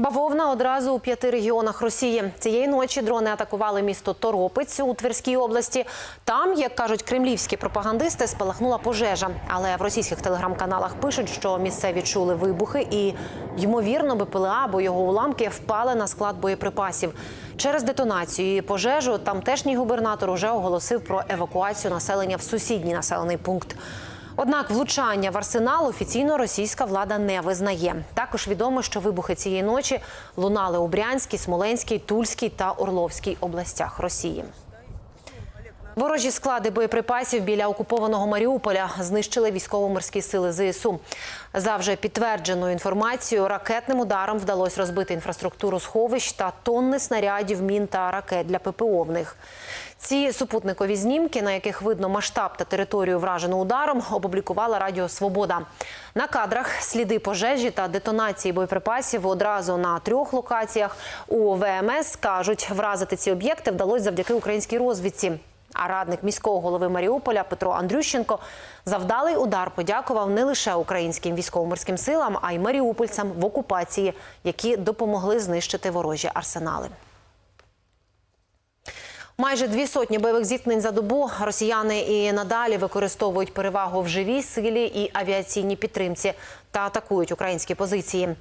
Бавовна одразу у п'яти регіонах Росії. Цієї ночі дрони атакували місто Торопець у Тверській області. Там, як кажуть кремлівські пропагандисти, спалахнула пожежа. Але в російських телеграм-каналах пишуть, що місцеві чули вибухи і, ймовірно, БПЛА або його уламки впали на склад боєприпасів. Через детонацію і пожежу тамтешній губернатор уже оголосив про евакуацію населення в сусідній населений пункт. Однак влучання в арсенал офіційно російська влада не визнає. Також відомо, що вибухи цієї ночі лунали у Брянській, Смоленській, Тульській та Орловській областях Росії. Ворожі склади боєприпасів біля окупованого Маріуполя знищили військово-морські сили ЗСУ. За вже підтвердженою інформацією, ракетним ударом вдалося розбити інфраструктуру сховищ та тонни снарядів, мін та ракет для ППО в них. Ці супутникові знімки, на яких видно масштаб та територію вражену ударом, опублікувала Радіо Свобода. На кадрах сліди пожежі та детонації боєприпасів одразу на трьох локаціях. У ВМС кажуть, вразити ці об'єкти вдалося завдяки українській розвідці. А радник міського голови Маріуполя Петро Андрющенко завдалий удар подякував не лише українським військово-морським силам, а й маріупольцям в окупації, які допомогли знищити ворожі арсенали. Майже дві сотні бойових зіткнень за добу росіяни і надалі використовують перевагу в живій силі і авіаційній підтримці та атакують українські позиції.